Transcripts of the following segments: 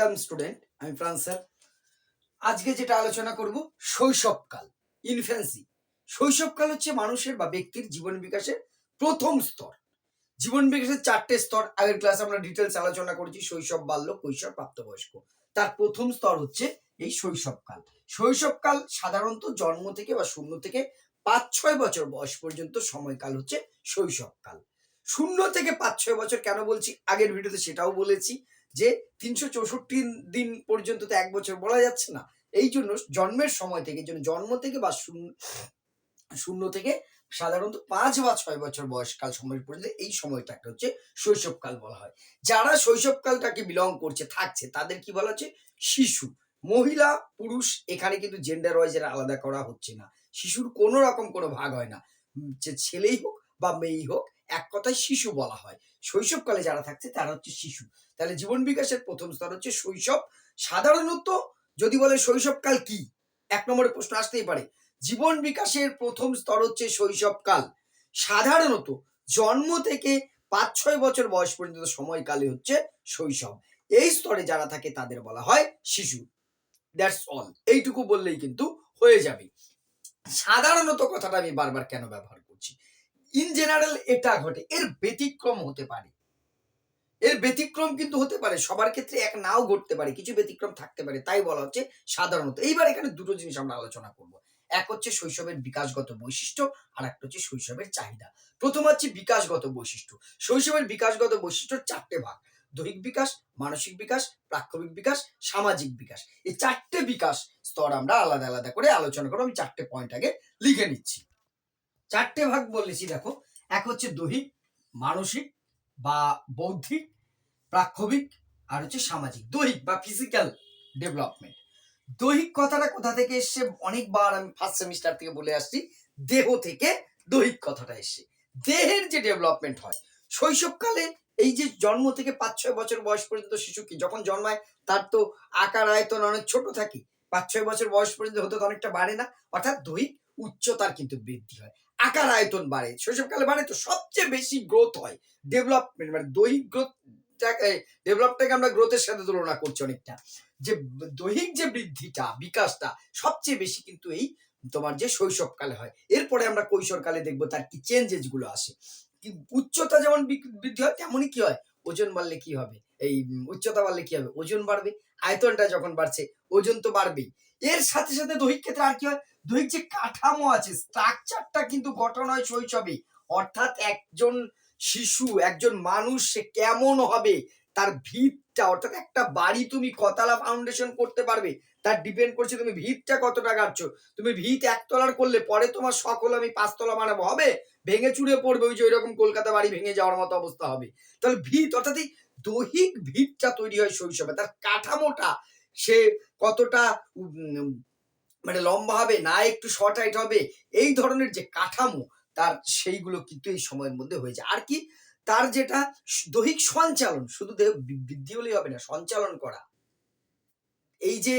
Welcome student আমি France sir আজকে যেটা আলোচনা করব, শৈশবকাল ইনফ্যান্সি শৈশবকাল হচ্ছে মানুষের বা ব্যক্তির জীবন বিকাশের প্রথম স্তর। জীবন বিকাশের চারটে স্তর, আগের ক্লাসে আমরা ডিটেলস আলোচনা করেছি, শৈশব, বাল্য, কৈশোর, প্রাপ্তবয়স্ক। তার প্রথম স্তর হচ্ছে এই শৈশবকাল। শৈশবকাল সাধারণত জন্ম থেকে বা শূন্য থেকে পাঁচ ছয় বছর বয়স পর্যন্ত সময়কাল হচ্ছে শৈশবকাল। শূন্য থেকে পাঁচ ছয় বছর কেন বলছি? আগের ভিডিওতে সেটাও বলেছি। যে তিনশো চৌষট্টি দিন পর্যন্ত তো এক বছর বলা যাচ্ছে না। এই জন্য জন্মের সময় থেকে জন্য জন্ম থেকে বা শূন্য শূন্য থেকে সাধারণত পাঁচ বা ছয় বছর বয়সকাল সময় পর্যন্ত এই সময়টাকে হচ্ছে শৈশবকাল বলা হয়। যারা শৈশবকালটাকে বিলং করছে, থাকছে, তাদের কি বলা হচ্ছে? শিশু। মহিলা, পুরুষ, এখানে কিন্তু জেন্ডার ওয়াইজ এর আলাদা করা হচ্ছে না। শিশুর কোনো রকম কোনো ভাগ হয় না। যে ছেলেই হোক বা মেয়েই হোক এক কথায় শিশু বলা হয়। শৈশবকালে যারা থাকছে তারা হচ্ছে শিশু। তাহলে জীবন বিকাশের প্রথম স্তর হচ্ছে শৈশব। সাধারণত যদি বলে শৈশবকাল কি? এক নম্বরে প্রশ্ন আসতেই পারে। জীবন বিকাশের প্রথম স্তর হচ্ছে শৈশবকাল। সাধারণত জন্ম থেকে পাঁচ ছয় বছর বয়স পর্যন্ত সময়কালে হচ্ছে শৈশব। এই স্তরে যারা থাকে তাদের বলা হয় শিশু। দ্যাটস অল এইটুকু বললেই কিন্তু হয়ে যাবে। সাধারণত কথাটা আমি বারবার কেন ব্যবহার ইন জেনারেল এটা ঘটে। এর ব্যতিক্রম হতে পারে। এর ব্যতিক্রম কিন্তু হতে পারে, সবার ক্ষেত্রে এক নাও ঘটতে পারে, কিছু ব্যতিক্রম থাকতে পারে, তাই বলা হচ্ছে সাধারণত। এইবার এখানে দুটো জিনিস আমরা আলোচনা করব। এক হচ্ছে শৈশবের বিকাশগত বৈশিষ্ট্য, আর একটা হচ্ছে শৈশবের চাহিদা। প্রথম হচ্ছে বিকাশগত বৈশিষ্ট্য। শৈশবের বিকাশগত বৈশিষ্ট্যর চারটে ভাগ। দৈহিক বিকাশ, মানসিক বিকাশ, প্রাক্ষবিক বিকাশ, সামাজিক বিকাশ। এই চারটে বিকাশ স্তর আমরা আলাদা আলাদা করে আলোচনা করব। আমি চারটে পয়েন্ট আগে লিখে নিচ্ছি। চারটে ভাগ বলেছি, দেখো। এক হচ্ছে দৈহিক, মানসিক বা বৌদ্ধিক প্রাক্ষবিক আর হচ্ছে সামাজিক। দৈহিক বা ফিজিক্যাল ডেভেলপমেন্ট দৈহিক কথাটা কোথা থেকে এসছে? অনেকবার আমি ফার্স্ট সেমিস্টার থেকে বলে আসছি, দেহ থেকে দৈহিক কথাটা এসছে। দেহের যে ডেভেলপমেন্ট হয়, শৈশবকালে এই যে জন্ম থেকে পাঁচ ছয় বছর বয়স পর্যন্ত শিশু কি যখন জন্মায়, তার তো আকার, আয়তন অনেক ছোট থাকে। পাঁচ ছয় বছর বয়স পর্যন্ত হতে অনেকটা বাড়ে না। অর্থাৎ দৈহিক উচ্চতার কিন্তু বৃদ্ধি হয়। আকার আয়তন বাড়ে। শৈশবকালে বাড়ে তো সবচেয়ে বেশি গ্রোথ হয়। ডেভেলপমেন্ট মানে দৈহিক গ্রোথ ডেভেলপটাকে আমরা গ্রোথের সাথে তুলনা করছি অনেকটা। যে দৈহিক যে বৃদ্ধিটা, বিকাশটা, সবচেয়ে বেশি কিন্তু এই তোমার যে শৈশবকালে হয়। এরপরে আমরা কৈশোরকালে দেখব তার কি চেঞ্জেসগুলো আসে। উচ্চতা যেমন বৃদ্ধি হয়, তেমনই কি হয়? ওজন বাড়লে কি হবে? এই উচ্চতা বাড়লে কি হবে? ওজন বাড়বে। আয়তনটা যখন বাড়ছে, ওজন তো বাড়বেই। এর সাথে সাথে দৈহিক ক্ষেত্রে আর কি হয়? দৈহিক যে কাঠামো আছে স্ট্রাকচারটা কিন্তু গঠন হয় শৈশবে অর্থাৎ একজন শিশু, একজন মানুষ, সে কেমন হবে, তার ভিতটা, অর্থাৎ একটা বাড়ি তুমি কতলা ফাউন্ডেশন করতে পারবে, তার ডিপেন্ড করছে তুমি ভিতটা কতটা গাড়ছো। তুমি ভিত একতলার করলে পরে তোমার সকল আমি পাঁচতলা বানাবো, হবে? ভেঙে চুড়ে পড়বে, ওই যে ওইরকম কলকাতা বাড়ি ভেঙে যাওয়ার মতো অবস্থা হবে। তাহলে ভিত, অর্থাৎ দৈহিক ভিতটা তৈরি হয় শৈশবে তার কাঠামোটা সে কতটা মানে লম্বা হবে, না একটু শর্ট হাইট হবে, এই ধরনের যে কাঠামো, তার সেইগুলো কিন্তু এই সময়ের মধ্যে হয়ে যায় আর কি? তার যেটা দৈহিক সঞ্চালন, শুধু দেহ বৃদ্ধি হলেই হবে না, সঞ্চালন করা। এই যে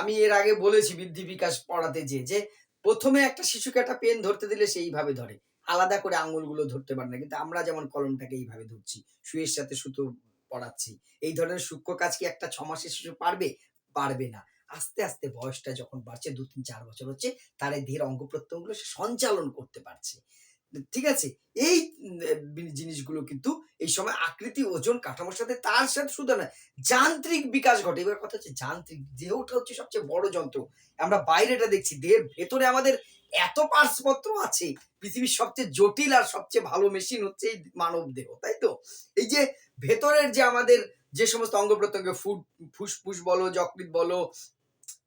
আমি এর আগে বলেছি বৃদ্ধি বিকাশ পড়াতে যে যে প্রথমে একটা শিশুকে একটা পেন ধরতে দিলে সেইভাবে ধরে। আলাদা করে আঙুলগুলো ধরতে পারে না। কিন্তু আমরা যেমন কলমটাকে এইভাবে ধরছি, সুয়ের সাথে সুতো পড়াচ্ছি এই ধরনের সূক্ষ্ম কাজ কি একটা ছ মাসের শিশু পারবে? পারবে না। আস্তে আস্তে বয়সটা যখন বাড়ছে, দু তিন চার বছর হচ্ছে, তার এই দেহের অঙ্গ প্রত্যঙ্গগুলো সে সঞ্চালন করতে পারছে। ঠিক আছে? এই জিনিসগুলো কিন্তু এই সময় আকৃতি, ওজন, কাঠামোর সাথে তার সাথে শুধু না, যান্ত্রিক বিকাশ ঘটে। এবার কথা হচ্ছে যান্ত্রিক, দেহটা হচ্ছে সবচেয়ে বড় যন্ত্র। আমরা বাইরেটা দেখছি, দেহের ভেতরে আমাদের এত পার্টসপত্র আছে। পৃথিবীর সবচেয়ে জটিল আর সবচেয়ে ভালো মেশিন হচ্ছে এই মানব দেহ, তাই তো? এই যে ভেতরের যে আমাদের যে সমস্ত অঙ্গ প্রত্যঙ্গ ফুট ফুসফুস বলো, যকৃৎ বলো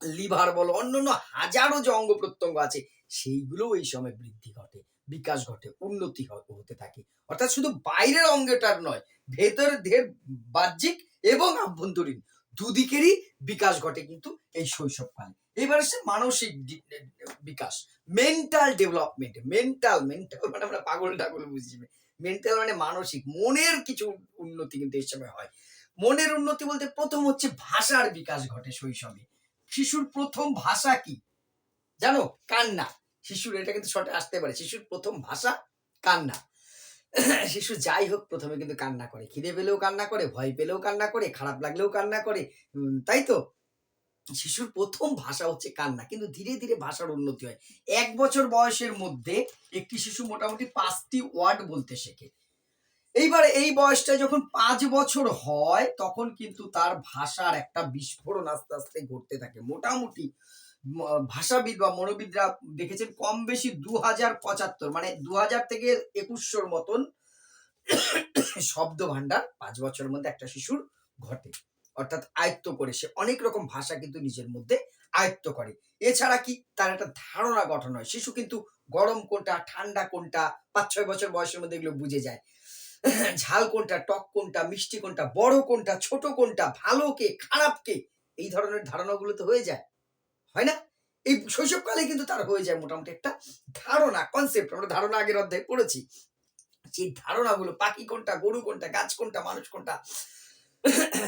লিভার বলো, অন্যান্য হাজারো যে অঙ্গ প্রত্যঙ্গ আছে, সেইগুলো এই সময় বৃদ্ধি ঘটে, বিকাশ ঘটে, উন্নতি হতে থাকে। অর্থাৎ শুধু বাইরের অঙ্গটার নয়, ভেতরের দেহের বাহ্যিক এবং আভ্যন্তরীণ দুদিকেরই বিকাশ ঘটে কিন্তু এই শৈশবকালে। এবার আসছে মানসিক বিকাশ। মেন্টাল ডেভেলপমেন্ট মেন্টাল মেন্টাল মানে আমরা পাগল টাগল বুঝি মেন্টাল মানে মানসিক, মনের কিছু উন্নতি কিন্তু এই সময় হয়। মনের উন্নতি বলতে প্রথম হচ্ছে ভাষার বিকাশ ঘটে শৈশবে। শিশুর প্রথম ভাষা কি? জানো? কান্না। শিশুর, এটা কিন্তু শর্টে আসতে পারে। শিশুর প্রথম ভাষা কান্না। শিশু যাই হোক, প্রথমে কিন্তু কান্না করে। খিদে পেলেও কান্না করে, ভয় পেলেও কান্না করে, খারাপ লাগলেও কান্না করে। তাই তো? শিশুর প্রথম ভাষা হচ্ছে কান্না, কিন্তু ধীরে ধীরে ভাষার উন্নতি হয়। এক বছর বয়সের মধ্যে একটি শিশু মোটামুটি পাঁচটি ওয়ার্ড বলতে শেখে। এইবার এই বয়সটা যখন পাঁচ বছর হয়, তখন কিন্তু তার ভাষার একটা বিস্ফোরণ আস্তে আস্তে ঘটতে থাকে। মোটামুটি ভাষাবিদ বা মনোবিদরা দেখেছেন কম বেশি দু হাজার পঁচাত্তর মানে দু হাজার থেকে একুশশোর মতন শব্দ ভান্ডার পাঁচ বছরের মধ্যে একটা শিশুর ঘটে। অর্থাৎ আয়ত্ত করে, সে অনেক রকম ভাষা কিন্তু নিজের মধ্যে আয়ত্ত করে। এছাড়া কি তার একটা ধারণা গঠন হয়, শিশু কিন্তু গরম কোনটা, ঠান্ডা কোনটা পাঁচ ছয় বছর বয়সের মধ্যে এগুলো বুঝে যায়। ঝাল কোনটা, টক কোনটা, মিষ্টি কোনটা, বড় কোনটা, ছোট কোনটা ভালো কে খারাপ কে এই ধরনের ধারণাগুলো তো হয়ে যায়। হয় না? এই শৈশবকালে কিন্তু তার হয়ে যায় মোটামুটি একটা ধারণা কনসেপ্ট আমরা ধারণা আগের অধ্যায়ে পড়েছি। সেই ধারণাগুলো, পাখি কোনটা, গরু কোনটা, গাছ কোনটা, মানুষ কোনটা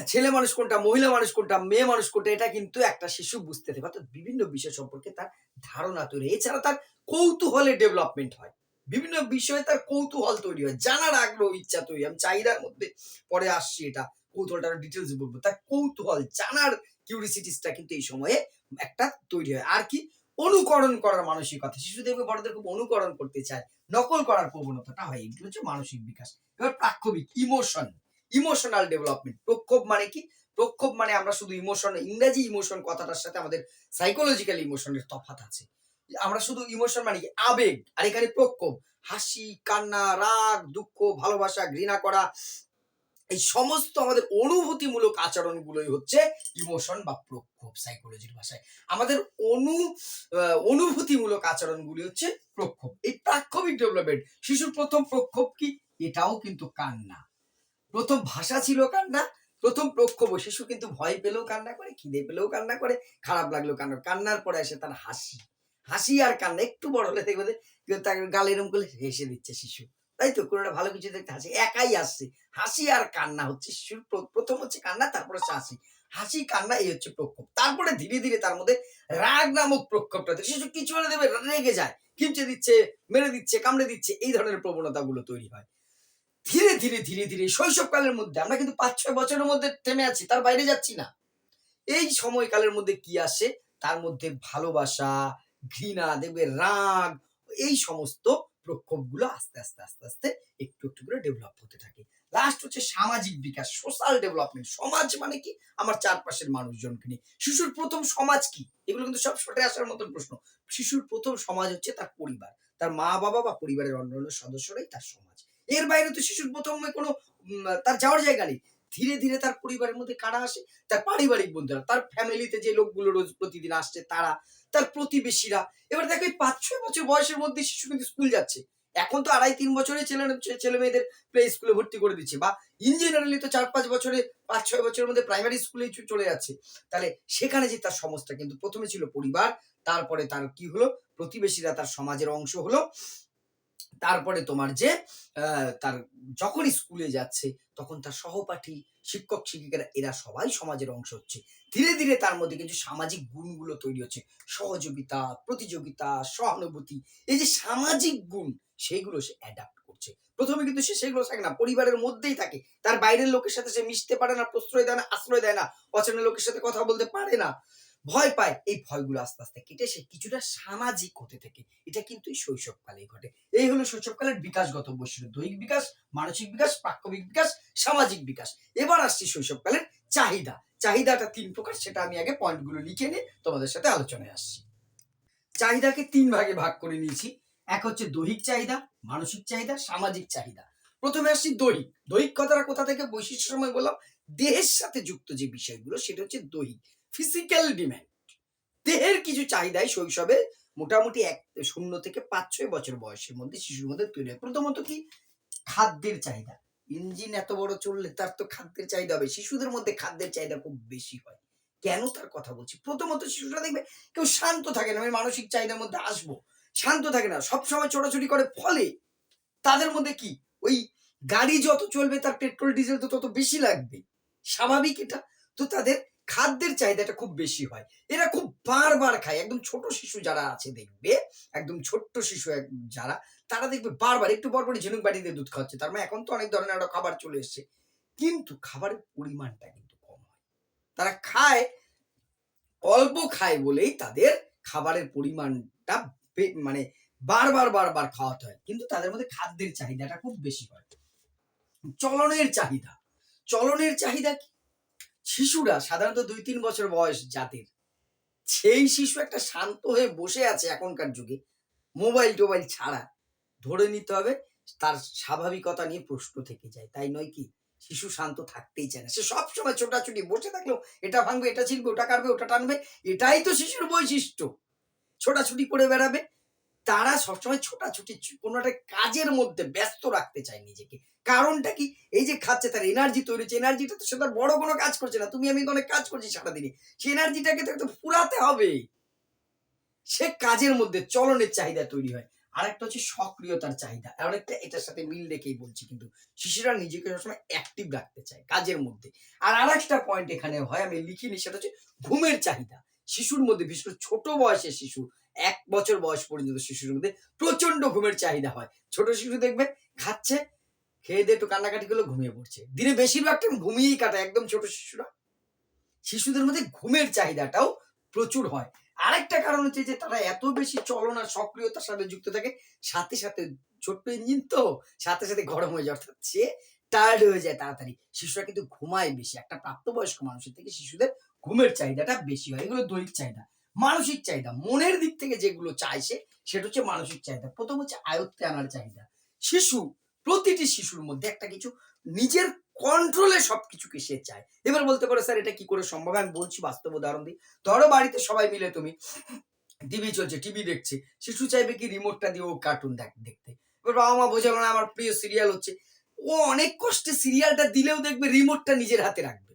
ছেলে মানুষ কোনটা, মহিলা মানুষ কোনটা, মেয়ে মানুষ কোনটা, এটা কিন্তু একটা শিশু বুঝতে থাকে অর্থাৎ বিভিন্ন বিষয় সম্পর্কে তার ধারণা তৈরি এছাড়া তার কৌতূহলের ডেভেলপমেন্ট হয়। বিভিন্ন বিষয়ে তার কৌতূহল তৈরি হয়। জানার আগ্রহ, ইচ্ছা তৈরি আমি চাহিদার মধ্যে পরে আসছি এটা। কৌতূহলটা ডিটেলস বলব। তার কৌতূহল, জানার কিউরিসিটিসটা কিন্তু এই সময়ে একটা তৈরি হয়। আর কি? অনুকরণ করার মানসিকতা। শিশুদেরকে, বড়দের খুব অনুকরণ করতে চায়। নকল করার প্রবণতাটা হয়। এগুলো হচ্ছে মানসিক বিকাশ। এবার প্রাক্ষবিক ইমোশন ইমোশনাল ডেভেলপমেন্ট প্রক্ষোভ মানে কি? প্রক্ষোভ মানে আমরা শুধু ইমোশন ইংরেজি ইমোশন কথাটার সাথে আমাদের সাইকোলজিক্যাল ইমোশনের তফাৎ আছে। আমরা শুধু ইমোশন মানে কি? আবেগ। আর এখানে প্রক্ষোভ। হাসি, কান্না, রাগ, দুঃখ, ভালোবাসা, ঘৃণা করা। এই সমস্ত আমাদের অনুভূতিমূলক আচরণগুলোই হচ্ছে ইমোশন বা প্রক্ষোভ সাইকোলজির ভাষায়। আমাদের অনু অনুভূতিমূলক আচরণগুলি হচ্ছে প্রক্ষোভ। এই প্রাক্ষোভিক ডেভেলপমেন্ট শিশুর প্রথম প্রক্ষোভ কি? এটাও কিন্তু কান্না। প্রথম ভাষা ছিল কান্না, প্রথম প্রক্ষোভ, শিশু কিন্তু ভয় পেলেও কান্না করে, খিদে পেলেও কান্না করে, খারাপ লাগলেও কান্না কান্নার পরে আসে তার হাসি। হাসি আর কান্না, একটু বড় হলে দেখবে তার গালে এরম করলে হেসে দিচ্ছে শিশু। তাই তো? কোনোটা ভালো কিছু দেখতে হাসি, একাই আসছে। হাসি আর কান্না হচ্ছে শিশুর প্রথম হচ্ছে কান্না, তারপরে হচ্ছে হাসি। হাসি, কান্না, এই হচ্ছে প্রক্ষোভ। তারপরে ধীরে ধীরে তার মধ্যে রাগ নামক প্রক্ষোভটা শিশু কিছু বলে দেবে রেগে যায় কিমচে দিচ্ছে, মেরে দিচ্ছে, কামড়ে দিচ্ছে, এই ধরনের প্রবণতাগুলো তৈরি হয়। ধীরে ধীরে ধীরে ধীরে শৈশবকালের মধ্যে, আমরা কিন্তু পাঁচ, ছয় বছরের মধ্যে থেমে আছি, তার বাইরে যাচ্ছি না। এই সময়কালের মধ্যে কি আসে? তার মধ্যে ভালোবাসা, ঘৃণা, দেখবে রাগ, এই সমস্ত প্রক্ষোভগুলো আস্তে আস্তে আস্তে আস্তে একটু একটু করে ডেভেলপ হতে থাকে। লাস্ট হচ্ছে সামাজিক বিকাশ সোশ্যাল ডেভেলপমেন্ট সমাজ মানে কি? আমার চারপাশের মানুষজনকে নিয়ে। শিশুর প্রথম সমাজ কি? এগুলো কিন্তু সব সটে আসার মতন প্রশ্ন। শিশুর প্রথম সমাজ হচ্ছে তার পরিবার। তার মা বাবা বা পরিবারের অন্যান্য সদস্যরাই তার সমাজ। এর বাইরে তো শিশুর প্রথমে কোনো তার যাওয়ার জায়গা নেই। ধীরে ধীরে তার পরিবারের মধ্যে কারা আসে? তার পারিবারিক বন্ধুরা, তার ফ্যামিলিতে যে লোকগুলো রোজ প্রতিদিন আসছে, তারা, তার প্রতিবেশীরা। এবার দেখো, এই পাঁচ ছয় বছর বয়সের মধ্যে শিশু কিন্তু স্কুল যাচ্ছে। এখন তো আড়াই তিন বছরে ছেলে ছেলে মেয়েদের প্লে স্কুলে ভর্তি করে দিচ্ছে। বা ইন জেনারেলি তো চার পাঁচ বছরে পাঁচ ছয় বছরের মধ্যে প্রাইমারি স্কুলে চলে যাচ্ছে। তাহলে সেখানে যে তার সমস্যা, কিন্তু প্রথমে ছিল পরিবার, তারপরে তার কি হলো? প্রতিবেশীরা তার সমাজের অংশ হলো। তারপরে তোমার যে তার যখনই স্কুলে যাচ্ছে, তখন তার সহপাঠী, শিক্ষক, শিক্ষিকারা, এরা সবাই সমাজের অংশ হচ্ছে। ধীরে ধীরে তার মধ্যে কিন্তু সামাজিক গুণগুলো তৈরি হচ্ছে। সহযোগিতা, প্রতিযোগিতা, সহানুভূতি, এই যে সামাজিক গুণ সেইগুলো সে অ্যাডাপ্ট করছে। প্রথমে কিন্তু সে সেগুলো থাকে না, পরিবারের মধ্যেই থাকে। তার বাইরের লোকের সাথে সে মিশতে পারে না, প্রশ্রয় দেয় না, আশ্রয় দেয় না, অচেনা লোকের সাথে কথা বলতে পারে না। ভয় পায়। এই ভয়গুলো আস্তে আস্তে কেটে সে কিছুটা সামাজিক হতে থাকে এটা কিন্তু এই শৈশবকালেই ঘটে। এই হলো শৈশবকালের বিকাশগত বৈশিষ্ট্য। দৈহিক বিকাশ, মানসিক বিকাশ প্রাক্ষবিক বিকাশ, সামাজিক বিকাশ। এবার আসছি শৈশবকালের চাহিদা। চাহিদাটা তিন প্রকার, সেটা আমি আগে পয়েন্টগুলো লিখে নিয়ে তোমাদের সাথে আলোচনায় আসছি। চাহিদাকে তিন ভাগে ভাগ করে নিয়েছি। এক হচ্ছে দৈহিক চাহিদা, মানসিক চাহিদা, সামাজিক চাহিদা। প্রথমে আসছি দৈহিক। দৈহিক কথাটা কোথা থেকে বৈশিষ্ট্য সময় বললাম? দেহের সাথে যুক্ত যে বিষয়গুলো, সেটা হচ্ছে দৈহিক। ফিজিক্যাল ডিম্যান্ড দেহের কিছু চাহিদাই শৈশবে মোটামুটি এক, শূন্য থেকে পাঁচ, ছয় বছর বয়সের মধ্যে শিশুর মধ্যে তৈরি হয়। প্রথমত কি? খাদ্যের চাহিদা। ইঞ্জিন এত বড় চললে তার তো খাদ্যের চাহিদা হবে। শিশুদের মধ্যে খাদ্যের চাহিদা খুব বেশি হয়। কেন তার কথা বলছি? প্রথমত শিশুরা দেখবে কেউ শান্ত থাকে না। আমি মানসিক চাহিদার মধ্যে আসব। শান্ত থাকে না। সবসময় ছোটাছুটি করে। ফলে তাদের মধ্যে কি? ওই গাড়ি যত চলবে, তার পেট্রোল, ডিজেল তো তত বেশি লাগবে। স্বাভাবিক এটা। তো তাদের খাদ্যের চাহিদাটা খুব বেশি হয়। এরা খুব বারবার খায়। একদম ছোট শিশু যারা আছে দেখবে, একদম ছোট্ট শিশু যারা, তারা দেখবে বারবার, একটু পর পরই ঝিনুক বাটিতে দুধ খাচ্ছে তার মানে এখন তো অনেক ধরনের একটা খাবার চলে এসছে। কিন্তু খাবারের পরিমাণটা কিন্তু কম হয়। তারা খায়, অল্প খায় বলেই তাদের খাবারের পরিমাণটা মানে বারবার বারবার খাওয়াতে হয়। কিন্তু তাদের মধ্যে খাদ্যের চাহিদাটা খুব বেশি হয়। চলনের চাহিদা। চলনের চাহিদা কি? শিশুরা সাধারণত দুই তিন বছর বয়স যাদের সেই শিশু একটা শান্ত হয়ে বসে আছে এখনকার যুগে, মোবাইল টোবাইল ছাড়া। ধরে নিতে হবে তার স্বাভাবিকতা নিয়ে প্রশ্ন থেকে যায়। তাই নয় কি? শিশু শান্ত থাকতেই চায় না। সে সবসময় ছোটাছুটি, বসে থাকলেও এটা ভাঙবে, এটা ছিলবে ওটা কাটবে, ওটা টানবে, এটাই তো শিশুর বৈশিষ্ট্য। ছোটাছুটি করে বেড়াবে তারা সবসময় ছোটাছুটি কোনো একটা কাজের মধ্যে ব্যস্ত রাখতে চায় নিজেকে। কারণটা কি? এই যে খাচ্ছে, তার এনার্জি তৈরি হচ্ছে এনার্জিটা তো সে তার বড় কোনো কাজ করছে না। তুমি, আমি তো অনেক কাজ করছি সারাদিনে। সেই এনার্জিটাকে তো ফুরাতে হবে। সে কাজের মধ্যে চলনের চাহিদা তৈরি হয়। আর একটা হচ্ছে সক্রিয়তার চাহিদা। অনেকটা এটার সাথে মিল রেখেই বলছি কিন্তু শিশুরা নিজেকে সবসময় অ্যাক্টিভ রাখতে চায় কাজের মধ্যে। আর আর একটা পয়েন্ট এখানে হয়, আমি লিখিনি, সেটা হচ্ছে ঘুমের চাহিদা। শিশুর মধ্যে, বিশেষ করে ছোট বয়সের শিশু এক বছর বয়স পর্যন্ত শিশুর মধ্যে প্রচণ্ড ঘুমের চাহিদা হয়। ছোট শিশু দেখবে খাচ্ছে, খেয়ে দিয়ে একটু কান্নাকাটি করলে ঘুমিয়ে পড়ছে। দিনে বেশিরভাগ টাইম ঘুমিয়েই কাটায় একদম ছোট শিশুরা। শিশুদের মধ্যে ঘুমের চাহিদাটাও প্রচুর হয়। আরেকটা কারণ হচ্ছে যে তারা এত বেশি চলন আর সক্রিয়তার সাথে যুক্ত থাকে, সাথে সাথে ছোট্ট ইঞ্জিন তো, সাথে সাথে গরম হয়ে যায় অর্থাৎ সে টায়ার্ড হয়ে যায় তাড়াতাড়ি। শিশুরা কিন্তু ঘুমায় বেশি। একটা প্রাপ্তবয়স্ক মানুষের থেকে শিশুদের ঘুমের চাহিদাটা বেশি হয়। এগুলো দৈহিক চাহিদা। মানসিক চাহিদা। মনের দিক থেকে যেগুলো চাইছে সেটা হচ্ছে মানসিক চাহিদা। প্রথম হচ্ছে আয়ত্তে আনার চাহিদা। শিশু, প্রতিটি শিশুর মধ্যে একটা কিছু নিজের কন্ট্রোলে সবকিছুকে সে চায়। এবার বলতে পারো, স্যার, এটা কি করে সম্ভব? আমি বলছি, বাস্তব উদাহরণ দিই। ধরো, বাড়িতে সবাই মিলে তুমি টিভি চলছে টিভি দেখছে। শিশু চাইবে কি রিমোটটা দিয়ে ও কার্টুন দেখ, দেখতে। এবার বাবা মা বোঝাবে না, আমার প্রিয় সিরিয়াল হচ্ছে। ও অনেক কষ্টে সিরিয়ালটা দিলেও দেখবে রিমোটটা নিজের হাতে রাখবে।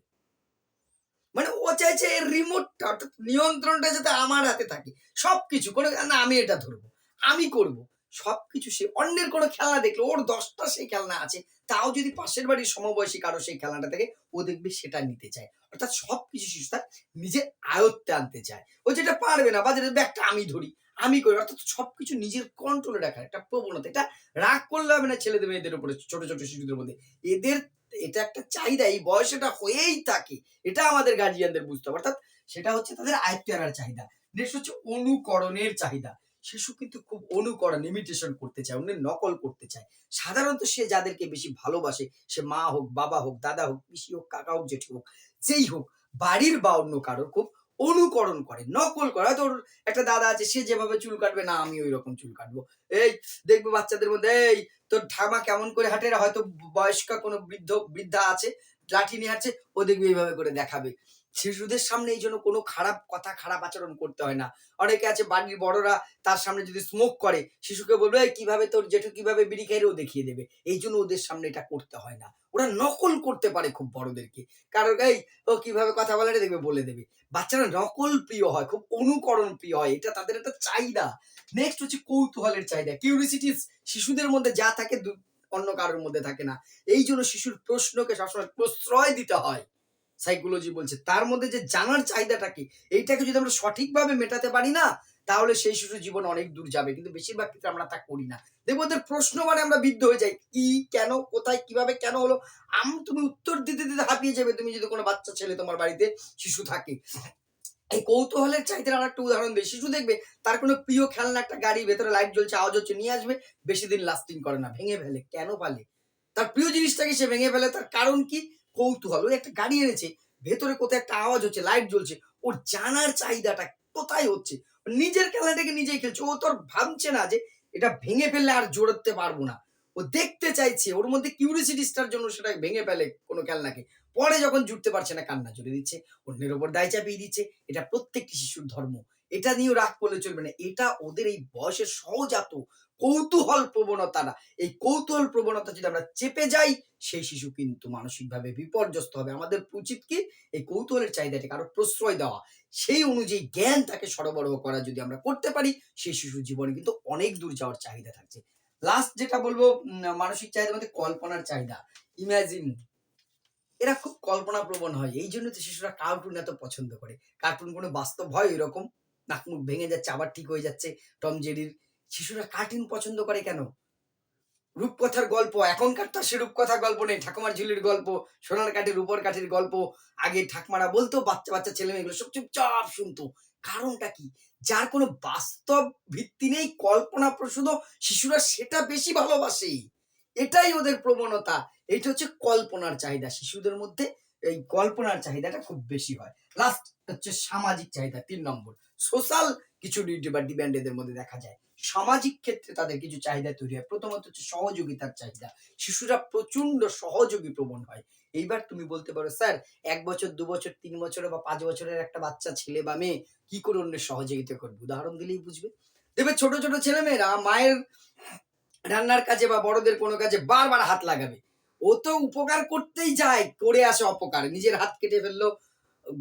মানে ও চাইছে এর রিমোটটা অর্থাৎ নিয়ন্ত্রণটা যাতে আমার হাতে থাকে। সবকিছু কোনো না, আমি এটা ধরবো। আমি করব। সবকিছু সে অন্যের কোনো খেলনা দেখল ওর দশটা সেই খেলনা আছে। তাও যদি পাশের বাড়ির সমবয়সী কারও সেই খেলনাটা থেকে, ও দেখবে সেটা নিতে চায়। অর্থাৎ সবকিছু শিশু তার নিজের আয়ত্তে আনতে চায়। ও যেটা পারবে না, বা যেটা ব্যাগটা আমি ধরি, আমি করি। অর্থাৎ সবকিছু নিজের কন্ট্রোলে রাখার একটা প্রবণতা। এটা রাগ করলে হবে না ছেলেদের, মেয়েদের উপরে, ছোট ছোট শিশুদের মধ্যে। এদের এটা একটা চাহিদা, এই বয়স এটা হয়েই থাকে। এটা আমাদের গার্জিয়ানদের বুঝতে হবে। অর্থাৎ সেটা হচ্ছে তাদের আয়ত্তে আনার চাহিদা। নেক্সট হচ্ছে অনুকরণের চাহিদা। শিশু কিন্তু খুব অনুকরণ ইমিটেশন করতে চায়, অন্যের নকল করতে চায়। সাধারণত সে যাদেরকে বেশি ভালোবাসে, সে মা হোক, বাবা হোক, দাদা হোক, পিসি হোক, কাকা হোক, জেঠি হোক, যেই হোক, বাড়ির বা অন্য কারোর খুব অনুকরণ করে, নকল করে। হয়তো একটা দাদা আছে, সে যেভাবে চুল কাটবে, না, আমি ওই রকম চুল কাটবো। এই, দেখবে বাচ্চাদের মধ্যে, এই, তোর ঠামা কেমন করে হাঁটে হয়তো বয়স্ক কোনো বৃদ্ধ, বৃদ্ধা আছে, লাঠি নিয়ে হাঁটছে, ও দেখবে এইভাবে করে দেখাবে। শিশুদের সামনে এই জন্য কোনো খারাপ কথা, খারাপ আচরণ করতে হয় না। অনেকে আছে বাড়ির বড়রা তার সামনে যদি স্মোক করে, শিশুকে বলবে কীভাবে তোর জেঠু কীভাবে বিড়ি খাইরে ও দেখিয়ে দেবে। এই জন্য ওদের সামনে এটা করতে হয় না। ওরা নকল করতে পারে খুব বড়দেরকে। কারণ এই ও, কীভাবে কথা বলে দেখবে, বলে দেবে। বাচ্চারা নকল প্রিয় হয়, খুব অনুকরণ প্রিয় হয়। এটা তাদের একটা চাহিদা। নেক্সট হচ্ছে কৌতূহলের চাহিদা। কিউরিসিটিস শিশুদের মধ্যে যা থাকে অন্য কারোর মধ্যে থাকে না। এই জন্য শিশুর প্রশ্নকে সবসময় প্রশ্রয় দিতে হয়। সাইকোলজি বলছে, তার মধ্যে যে জানার চাহিদাটা কি? এইটাকে যদি আমরা সঠিকভাবে মেটাতে পারি না, তাহলে সেই শিশু জীবন অনেক দূর যাবে। কিন্তু বেশিরভাগ ক্ষেত্রে আমরা তা করি না। দেখব ওদের প্রশ্ন মানে আমরা বিদ্ধ হয়ে যাই, কি, কেন, কোথায়, কীভাবে, কেন হলো? আম, তুমি উত্তর দিতে দিতে হাঁপিয়ে যাবে তুমি যদি কোনো বাচ্চা ছেলে তোমার বাড়িতে শিশু থাকে। এই কৌতূহলের চাহিদার আর একটা উদাহরণ দিই শিশু দেখবে, তার কোনো প্রিয় খেলনা, একটা গাড়ি, ভেতরে লাইট জ্বলছে, আওয়াজ হচ্ছে, নিয়ে আসবে, বেশি দিন লাস্টিং করে না, ভেঙে ফেলে। কেন ফেলে? তার প্রিয় জিনিসটাকে সে ভেঙে ফেলে, তার কারণ কি? কৌতূহল। ওই একটা গাড়ি এনেছে, ভেতরে কোথায় একটা আওয়াজ হচ্ছে লাইট জ্বলছে। ওর জানার চাহিদাটা কোথায় হচ্ছে? নিজের খেলাটাকে নিজেই খেলছে। ও তোর ভাবছে না যে এটা ভেঙে ফেললে আর জোড়াতে পারব না। ও দেখতে চাইছে, ওর মধ্যে কিউরিসিটিসটার জন্য সেটা ভেঙে ফেলে কোনো খেলনাকে। পরে যখন জুটতে পারছে না, কান্না জুড়ে দিচ্ছে। অন্যের ওপর দায় চাপিয়ে দিচ্ছে। এটা প্রত্যেকটি শিশুর ধর্ম। এটা নিয়েও রাগ করলে চলবে না। এটা ওদের এই বয়সের সহজাত কৌতূহল প্রবণতাটা এই কৌতূহল প্রবণতা যদি আমরা চেপে যাই, সেই শিশু কিন্তু মানসিকভাবে বিপর্যস্ত হবে। আমাদের উচিত কি? এই কৌতূহলের চাহিদাটাকে আরও প্রশ্রয় দেওয়া। সেই অনুযায়ী জ্ঞান তাকে সরবরাহ করা যদি আমরা করতে পারি, সেই শিশু জীবনে কিন্তু অনেক দূর যাওয়ার চাহিদা থাকছে। লাস্ট যেটা বলব মানসিক চাহিদার মধ্যে কল্পনার চাহিদা। ইমাজিন এরা খুব কল্পনা প্রবণ হয়। এই জন্য তো শিশুরা কার্টুন এত পছন্দ করে। কার্টুন কোনো বাস্তব হয় এরকম। নাক মুখ ভেঙে যাচ্ছে, আবার ঠিক হয়ে যাচ্ছে। টম জেরির শিশুরা কার্টুন পছন্দ করে কেন? রূপকথার গল্প, এখনকার তো সে রূপকথার গল্প নেই। ঠাকুমার ঝুলির গল্প, সোনার কাঠের উপর কাঠের গল্প, আগে ঠাকুমারা বলতো, বাচ্চা বাচ্চা ছেলে মেয়েগুলো সব চুপচাপ শুনতো। কারণটা কি? যার কোনো বাস্তব ভিত্তি নেই, কল্পনা প্রসূত, শিশুরা সেটা বেশি ভালোবাসে। এটাই ওদের প্রবণতা। এটা হচ্ছে কল্পনার চাহিদা। শিশুদের মধ্যে এই কল্পনার চাহিদাটা খুব বেশি হয়। লাস্ট হচ্ছে সামাজিক চাহিদা, তিন নম্বর। সোশ্যাল কিছু বা ডিমান্ড এদের মধ্যে দেখা যায়। সামাজিক ক্ষেত্রে তাদের কিছু চাহিদা তৈরি হয়। প্রথমত হচ্ছে সহযোগিতার চাহিদা। শিশুরা প্রচণ্ড সহযোগী প্রবণ হয়। এইবার তুমি বলতে পারো, স্যার, এক বছর, দু বছর, তিন বছরের বা পাঁচ বছরের একটা বাচ্চা, ছেলে বা মেয়ে, কি করে অন্যের সহযোগিতা করবে? উদাহরণ দিলেই বুঝবে। দেখবে ছোট ছোট ছেলে মেয়েরা মায়ের রান্নার কাজে বা বড়দের কোনো কাজে বারবার হাত লাগাবে। ও তো উপকার করতেই যায় করে আসে অপকার। নিজের হাত কেটে ফেলল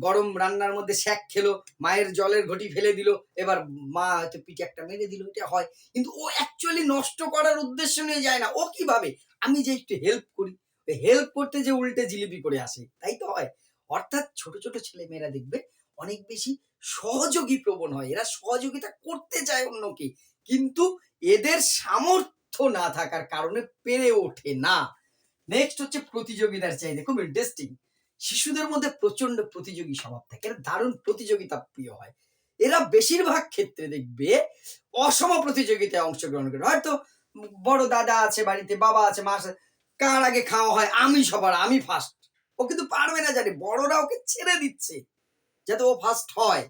গরম রান্নার মধ্যে শ্যাক খেলো, মায়ের জলের ঘটি ফেলে দিল, এবার মা হয়তো পিঠে একটা মেরে দিল, এটা হয়। কিন্তু ও অ্যাকচুয়ালি নষ্ট করার উদ্দেশ্য নিয়ে যায় না। ও কীভাবে? আমি যে একটু হেল্প করি হেল্প করতে যে উল্টে জিলিপি করে আসে, তাই তো হয়। অর্থাৎ ছোট ছোট ছেলে মেয়েরা দেখবে, অনেক বেশি সহযোগী প্রবণ হয়। এরা সহযোগিতা করতে চায় অন্যকে, কিন্তু এদের সামর্থ্য না থাকার কারণে পেরে ওঠে না। নেক্সট হচ্ছে প্রতিযোগিতার চাহিদা। খুব ইন্টারেস্টিং শিশুদের মধ্যে প্রচণ্ড প্রতিযোগী স্বভাব থাকে। এরা দারুণ প্রতিযোগিতা প্রিয় হয়। এরা বেশিরভাগ ক্ষেত্রে দেখবে অসম প্রতিযোগিতায় অংশগ্রহণ করে। হয়তো বড় দাদা আছে বাড়িতে, বাবা আছে, মা আছে, কার আগে খাওয়া হয়? আমি সবার, আমি ফার্স্ট ও কিন্তু পারবে না জানে, বড়রা ওকে ছেড়ে দিচ্ছে যাতে ও ফার্স্ট হয়।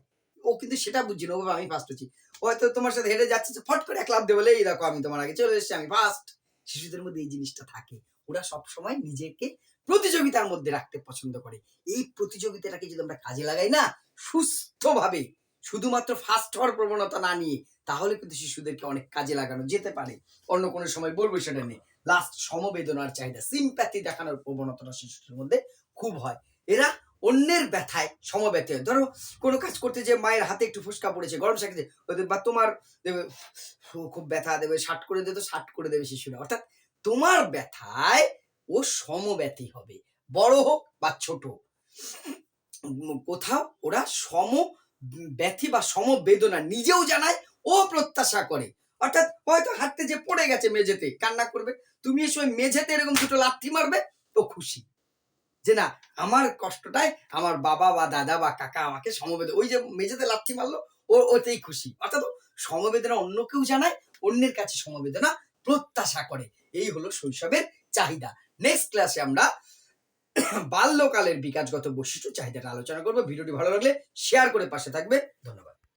ও কিন্তু সেটা বুঝছি না, ও আমি ফার্স্ট হচ্ছি হয়তো তোমার সাথে হেরে যাচ্ছে, যে ফট করে এক লাভ দেবে এই দেখো, আমি তোমার আগে চলে এসেছি, আমি ফার্স্ট শিশুদের মধ্যে এই জিনিসটা থাকে। ওরা সবসময় নিজেকে প্রতিযোগিতার মধ্যে রাখতে পছন্দ করে। এই প্রতিযোগিতাটাকে যদি আমরা কাজে লাগাই না, সুস্থভাবে, শুধুমাত্র ফার্স্ট হওয়ার প্রবণতা না নিয়ে, তাহলে কিন্তু শিশুদেরকে অনেক কাজে লাগানো যেতে পারে। অন্য কোনো সময় বলব সেটা নিয়ে। লাস্ট সমবেদনার চাহিদা সিম্প্যাথি দেখানোর প্রবণতাটা শিশুদের মধ্যে খুব হয়। এরা অন্যের ব্যথায় সমব্যথী হয়। ধরো, কোনো কাজ করতে যে মায়ের হাতে একটু ফুসকা পড়েছে, গরম শাকিতে বা তোমার দেবে খুব ব্যথা দেবে, শার্ট করে দেবে শার্ট করে দেবে শিশুরা। অর্থাৎ তোমার ব্যথায় ও সমব্যথী হবে। বড় হোক বা ছোট কোথাও ওরা সম ব্যথী বা সমবেদনা নিজেও জানায়, ও প্রত্যাশা করে। অর্থাৎ হয়তো হাঁটতে যে পড়ে গেছে মেঝেতে, কান্না করবে, তুমি এসে ওই মেঝেতে এরকম দুটো লাথি মারবে তো খুশি। যে না, আমার কষ্টটাই আমার বাবা বা দাদা বা কাকা আমাকে সমবেদনা, ওই যে মেঝেতে লাথি মারলো, ও ওতেই খুশি। অর্থাৎ সমবেদনা অন্য কেউ জানায়, অন্যের কাছে সমবেদনা প্রত্যাশা করে। এই হলো শৈশবের চাহিদা। নেক্সট ক্লাসে আমরা বাল্যকালের বিকাশগত বৈশিষ্ট্য, চাহিদাটা আলোচনা করব। ভিডিওটি ভালো লাগলে শেয়ার করে পাশে থাকবে। ধন্যবাদ।